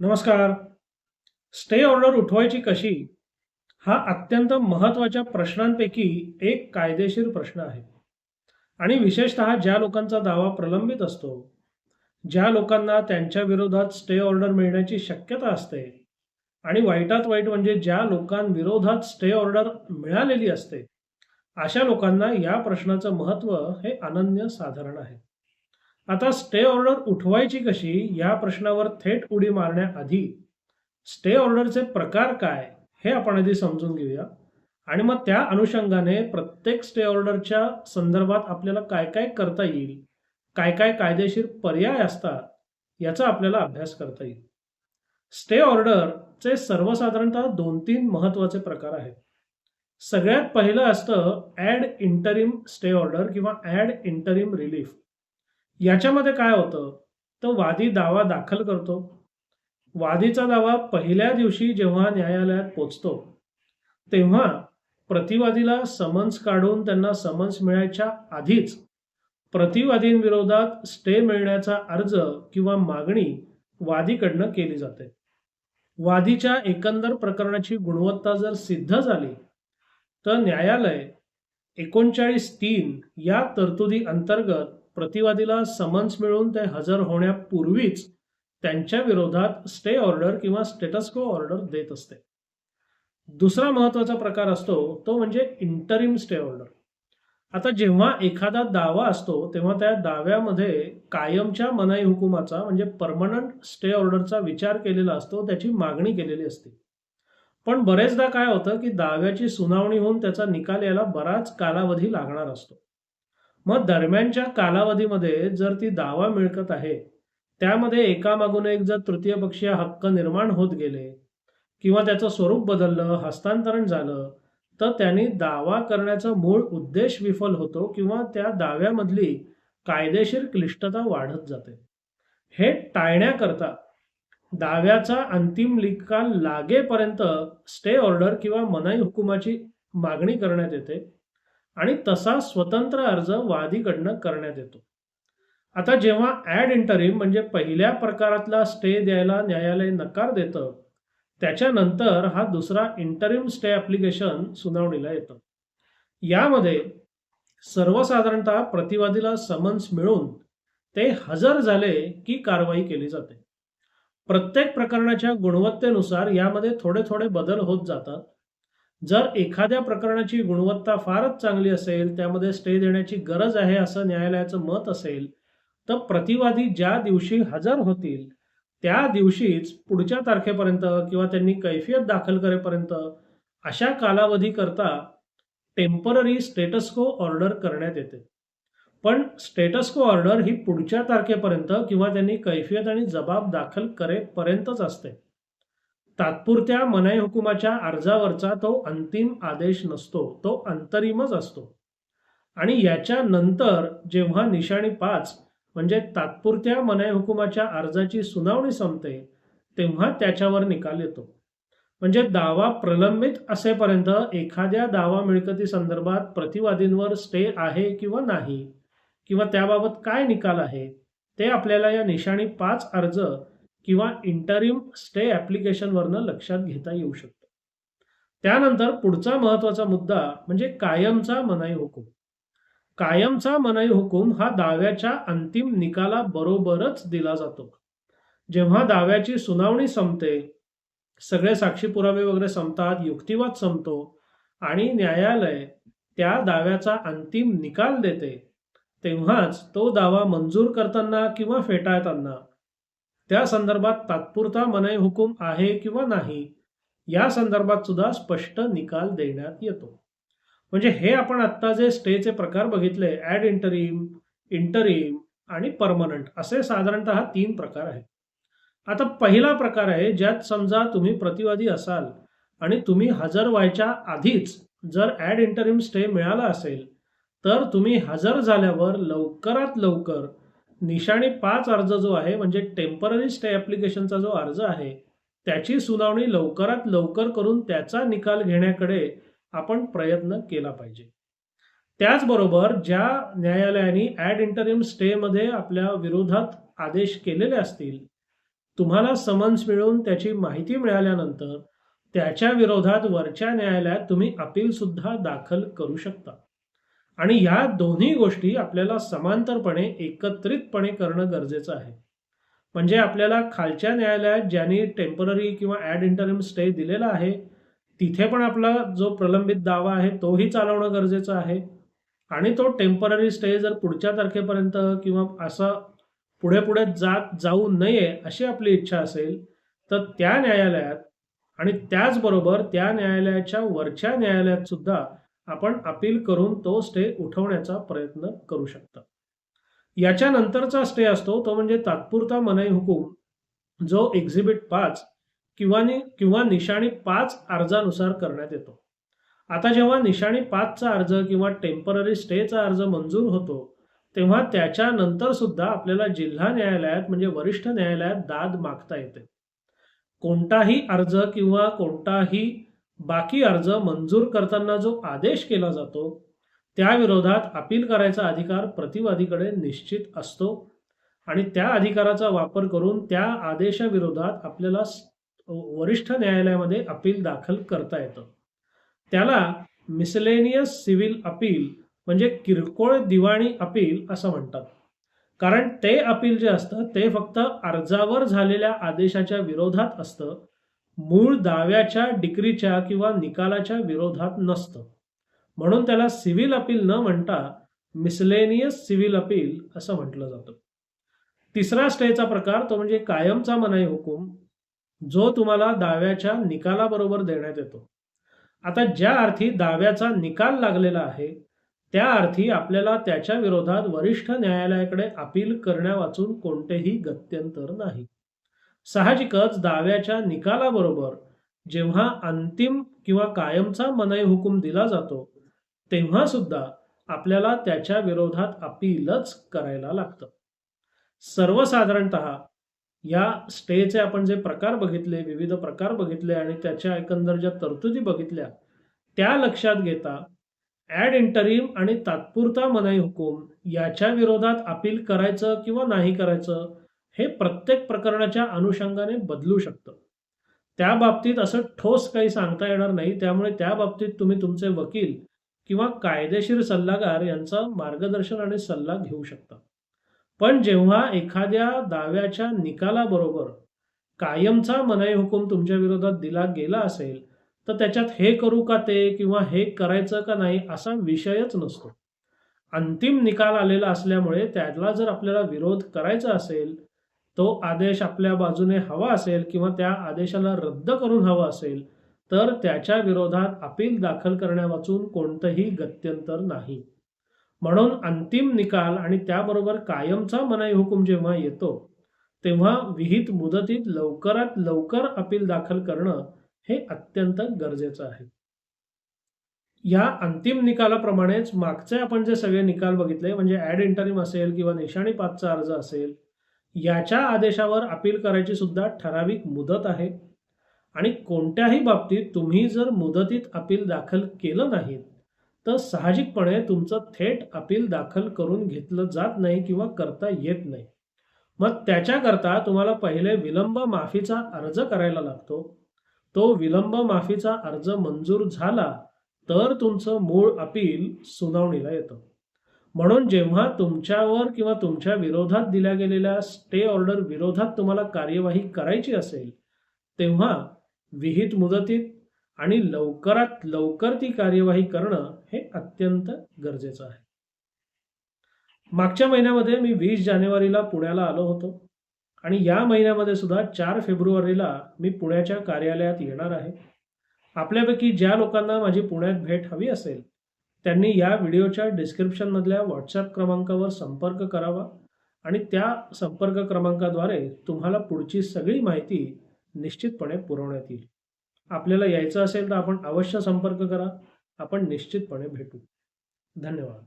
नमस्कार. Stay order उठवायची कशी? हा अत्यंत महत्त्वाच्या प्रश्नांपैकी एक कायदेशीर प्रश्न आहे. आणि विशेषतः ज्या लोकांचा दावा प्रलंबित असतो ज्या लोकांना त्यांच्या विरोधात स्टे ऑर्डर मिळण्याची शक्यता असते आणि वाईटात वाईट म्हणजे ज्या लोकांविरोधात स्टे ऑर्डर मिळालेली असते अशा लोकांना या प्रश्नाचं महत्त्व हे अनन्य साधारण आहे. आता स्टे ऑर्डर उठवायची कशी या प्रश्नावर थेट उडी मारण्याआधी स्टे ऑर्डरचे प्रकार काय हे आपण आधी समजून घेऊया. आणि मग त्या अनुषंगाने प्रत्येक स्टे ऑर्डरच्या संदर्भात आपल्याला काय काय करता येईल काय काय कायदेशीर पर्याय असतात याचा आपल्याला अभ्यास करता येईल. स्टे ऑर्डरचे सर्वसाधारणतः दोन तीन महत्त्वाचे प्रकार आहेत. सगळ्यात पहिलं असतं ॲड इंटरिम स्टे ऑर्डर किंवा ॲड इंटरिम रिलीफ याच्यामध्ये काय होतं? तर वादी दावा दाखल करतो. वादीचा दावा पहिल्या दिवशी जेव्हा न्यायालयात पोचतो तेव्हा प्रतिवादीला समन्स काढून त्यांना समन्स मिळायच्या आधीच प्रतिवादींविरोधात स्टे मिळण्याचा अर्ज किंवा मागणी वादीकडनं केली जाते. वादीच्या एकंदर प्रकरणाची गुणवत्ता जर सिद्ध झाली तर न्यायालय एकोणचाळीस तीन या तरतुदी अंतर्गत प्रतिवादीला समन्स मिळून ते हजर होण्यापूर्वीच त्यांच्या विरोधात स्टे ऑर्डर किंवा स्टेटस्को ऑर्डर देत असते. दुसरा महत्त्वाचा प्रकार असतो तो म्हणजे इंटरिम स्टे ऑर्डर. आता जेव्हा एखादा दावा असतो तेव्हा त्या दाव्यामध्ये कायमच्या मनाई हुकुमाचा म्हणजे परमनंट स्टे ऑर्डरचा विचार केलेला असतो त्याची मागणी केलेली असते. पण बरेचदा काय होतं की दाव्याची सुनावणी होऊन त्याचा निकाल यायला बराच कालावधी लागणार असतो. मग दरम्यानच्या कालावधीमध्ये जर ती दावा मिळकत आहे त्यामध्ये एकामागून एक जर तृतीय पक्षीय हक्क निर्माण होत गेले किंवा त्याचं स्वरूप बदललं हस्तांतरण झालं तर त्यांनी दावा करण्याचा मूळ उद्देश विफल होतो किंवा त्या दाव्यामधली कायदेशीर क्लिष्टता वाढत जाते. हे टाळण्याकरता दाव्याचा अंतिम निकाल लागेपर्यंत स्टे ऑर्डर किंवा मनाई हुकुमाची मागणी करण्यात येते. आणि तसा स्वतंत्र अर्ज वादीकडनं करण्यात येतो. आता जेव्हा ॲड इंटरिम म्हणजे पहिल्या प्रकारातला स्टे द्यायला न्यायालय नकार देतं त्याच्यानंतर हा दुसरा इंटरिम स्टे ॲप्लिकेशन सुनावणीला येतं. यामध्ये सर्वसाधारणतः प्रतिवादीला समन्स मिळून ते हजर झाले की कारवाई केली जाते. प्रत्येक प्रकरणाच्या गुणवत्तेनुसार यामध्ये थोडे थोडे बदल होत जातात. जर एखाद्या प्रकरणाची गुणवत्ता फारच चांगली असेल त्यामध्ये स्टे देण्याची गरज आहे असं न्यायालयाचं मत असेल तर प्रतिवादी ज्या दिवशी हजर होतील त्या दिवशीच पुढच्या तारखेपर्यंत किंवा त्यांनी कैफियत दाखल करेपर्यंत अशा कालावधीकरता टेंपररी स्टेटस्को ऑर्डर करण्यात येते. पण स्टेटस्को ऑर्डर ही पुढच्या तारखेपर्यंत किंवा त्यांनी कैफियत आणि जबाब दाखल करेपर्यंतच असते. तात्पुरत्या मनाई हुकुमाच्या अर्जावरचा तो अंतिम आदेश नसतो तो अंतरिमच असतो. आणि याच्या नंतर जेव्हा निशाणी पाच म्हणजे तात्पुरत्या मनाई हुकुमाच्या अर्जाची सुनावणी संपते तेव्हा त्याच्यावर निकाल येतो. म्हणजे दावा प्रलंबित असेपर्यंत एखाद्या दावा मिळकती संदर्भात प्रतिवादींवर स्टे आहे किंवा नाही किंवा त्याबाबत काय निकाल आहे ते आपल्याला या निशाणी पाच अर्ज किंवा इंटरिम स्टे ॲप्लिकेशनवरनं लक्षात घेता येऊ शकतं. त्यानंतर पुढचा महत्त्वाचा मुद्दा म्हणजे कायमचा मनाई हुकूम. कायमचा मनाई हुकूम हा दाव्याच्या अंतिम निकालाबरोबरच दिला जातो. जेव्हा दाव्याची सुनावणी संपते सगळे साक्षी पुरावे वगैरे संपतात युक्तिवाद संपतो आणि न्यायालय त्या दाव्याचा अंतिम निकाल देते तेव्हाच तो दावा मंजूर करताना किंवा फेटाळताना त्या संदर्भात तात्पुरता मनाई हुकूम आहे किंवा नाही या संदर्भात सुद्धा स्पष्ट निकाल देण्यात येतो. म्हणजे हे आपण आत्ता जे स्टेचे प्रकार बघितले ॲड इंटरिम इंटरिम आणि परमनंट असे साधारणतः तीन प्रकार आहेत. आता पहिला प्रकार आहे ज्यात समजा तुम्ही प्रतिवादी असाल आणि तुम्ही हजर व्हायच्या आधीच जर ॲड इंटरिम स्टे मिळाला असेल तर तुम्ही हजर झाल्यावर लवकरात लवकर निशाणी पाच अर्ज जो आहे म्हणजे टेंपररी स्टे ॲप्लिकेशनचा जो अर्ज आहे त्याची सुनावणी लवकरात लवकर करून त्याचा निकाल घेण्याकडे आपण प्रयत्न केला पाहिजे. त्याचबरोबर ज्या न्यायालयाने ॲड इंटरिम स्टेमध्ये आपल्या विरोधात आदेश केलेले असतील तुम्हाला समन्स मिळून त्याची माहिती मिळाल्यानंतर त्याच्या विरोधात वरच्या न्यायालयात तुम्ही अपील सुद्धा दाखल करू शकता. आणि या दोन्ही गोष्टी आपल्याला समांतरपणे एकत्रितपणे करणं गरजेचं आहे. म्हणजे आपल्याला खालच्या न्यायालयात ज्यांनी टेंपररी किंवा ॲड इंटरिम स्टे दिलेला आहे तिथे पण आपला जो प्रलंबित दावा आहे तोही चालवणं गरजेचं आहे. आणि तो टेंपररी स्टे जर पुढच्या तारखेपर्यंत किंवा असा पुढे पुढे जात जाऊ नये अशी आपली इच्छा असेल तर त्या न्यायालयात आणि त्याचबरोबर त्या न्यायालयाच्या वरच्या न्यायालयात सुद्धा आपण अपील करून तो स्टे उठवण्याचा प्रयत्न करू शकता. याच्यानंतरचा स्टे असतो तो म्हणजे तात्पुरता मनाई हुकूम जो एक्झिबिट पाच किंवा नि किंवा निशाणी पाच अर्जानुसार करण्यात येतो. आता जेव्हा निशाणी पाचचा अर्ज किंवा टेंपररी स्टेचा अर्ज मंजूर होतो तेव्हा त्याच्यानंतर सुद्धा आपल्याला जिल्हा न्यायालयात म्हणजे वरिष्ठ न्यायालयात दाद मागता येते. कोणताही अर्ज किंवा कोणताही बाकी अर्ज मंजूर करताना जो आदेश केला जातो त्या विरोधात अपील करायचा अधिकार प्रतिवादीकडे निश्चित असतो आणि त्या अधिकाराचा वापर करून त्या आदेशाविरोधात आपल्याला वरिष्ठ न्यायालयामध्ये अपील दाखल करता येतं. त्याला मिसलेनियस सिव्हिल अपील म्हणजे किरकोळ दिवाणी अपील असं म्हणतात. कारण ते अपील जे असतं ते फक्त अर्जावर झालेल्या आदेशाच्या विरोधात असतं मूळ दाव्याच्या डिक्रीच्या किंवा निकालाच्या विरोधात नसतं. म्हणून त्याला सिव्हिल अपील न म्हणता मिसलेनियस सिव्हिल अपील असं म्हटलं जातं. तिसरा स्टेचा प्रकार तो म्हणजे कायमचा मनाई हुकूम जो तुम्हाला दाव्याच्या निकालाबरोबर देण्यात येतो. आता ज्या अर्थी दाव्याचा निकाल लागलेला आहे त्या अर्थी आपल्याला त्याच्या विरोधात वरिष्ठ न्यायालयाकडे अपील करण्या वाचून कोणतेही गत्यंतर नाही. साहजिकच दाव्याच्या निकालाबरोबर जेव्हा अंतिम किंवा कायमचा मनाई हुकूम दिला जातो तेव्हा सुद्धा आपल्याला त्याच्या विरोधात अपीलच करायला लागतं. सर्वसाधारणत या स्टेचे आपण जे प्रकार बघितले विविध प्रकार बघितले आणि त्याच्या एकंदर ज्या तरतुदी बघितल्या त्या लक्षात घेता ॲड इंटरिम आणि तात्पुरता मनाई हुकूम याच्या विरोधात अपील करायचं किंवा नाही करायचं हे प्रत्येक प्रकरणाच्या अनुषंगाने बदलू शकतं. त्या बाबतीत असं ठोस काही सांगता येणार नाही. त्यामुळे त्या बाबतीत तुम्ही तुमचे वकील किंवा कायदेशीर सल्लागार यांचं मार्गदर्शन आणि सल्ला घेऊ शकता. पण जेव्हा एखाद्या दाव्याच्या निकालाबरोबर कायमचा मनाई हुकूम तुमच्या विरोधात दिला गेला असेल तर त्याच्यात हे करू का ते किंवा हे करायचं का नाही असा विषयच नसतो. अंतिम निकाल आलेला असल्यामुळे त्याला जर आपल्याला विरोध करायचा असेल तो आदेश आपल्या बाजूने हवा असेल किंवा त्या आदेशाला रद्द करून हवा असेल तर त्याच्या विरोधात अपील दाखल करण्या वाचून कोणतंही गत्यंतर नाही. म्हणून अंतिम निकाल आणि त्याबरोबर कायमचा मनाई हुकूम जेव्हा येतो तेव्हा विहित मुदतीत लवकरात लवकर अपील दाखल करणं हे अत्यंत गरजेचं आहे. या अंतिम निकालाप्रमाणेच मागचे आपण जे सगळे निकाल बघितले म्हणजे ॲड इंटरिम असेल किंवा निशाणी पाचचा अर्ज असेल याच्या आदेशावर अपील करायची सुद्धा ठराविक मुदत आहे. आणि कोणत्याही बाबतीत तुम्ही जर मुदतीत अपील दाखल केलं नाहीत तर साहजिकपणे तुमचं थेट अपील दाखल करून घेतलं जात नाही किंवा करता येत नाही. मग त्याच्याकरता तुम्हाला पहिले विलंब माफीचा अर्ज करायला लागतो. तो विलंब माफीचा अर्ज मंजूर झाला तर तुमचं मूळ अपील सुनावणीला येतं. म्हणून जेव्हा तुमच्यावर किंवा तुमच्या विरोधात दिल्या गेलेल्या स्टे ऑर्डर विरोधात तुम्हाला कार्यवाही करायची असेल तेव्हा विहित मुदतीत आणि लवकरात लवकर ती कार्यवाही करणं हे अत्यंत गरजेचं आहे. मागच्या महिन्यामध्ये मी वीस जानेवारीला पुण्याला आलो होतो आणि या महिन्यामध्ये सुद्धा चार फेब्रुवारीला मी पुण्याच्या कार्यालयात येणार आहे. आपल्यापैकी ज्या लोकांना माझी पुण्यात भेट हवी असेल त्यांनी या व्हिडिओच्या डिस्क्रिप्शनमधल्या व्हॉट्सॲप क्रमांकावर संपर्क करावा आणि त्या संपर्क क्रमांकाद्वारे तुम्हाला पुढची सगळी माहिती निश्चितपणे पुरवण्यात येईल. आपल्याला यायचं असेल तर आपण अवश्य संपर्क करा. आपण निश्चितपणे भेटू. धन्यवाद.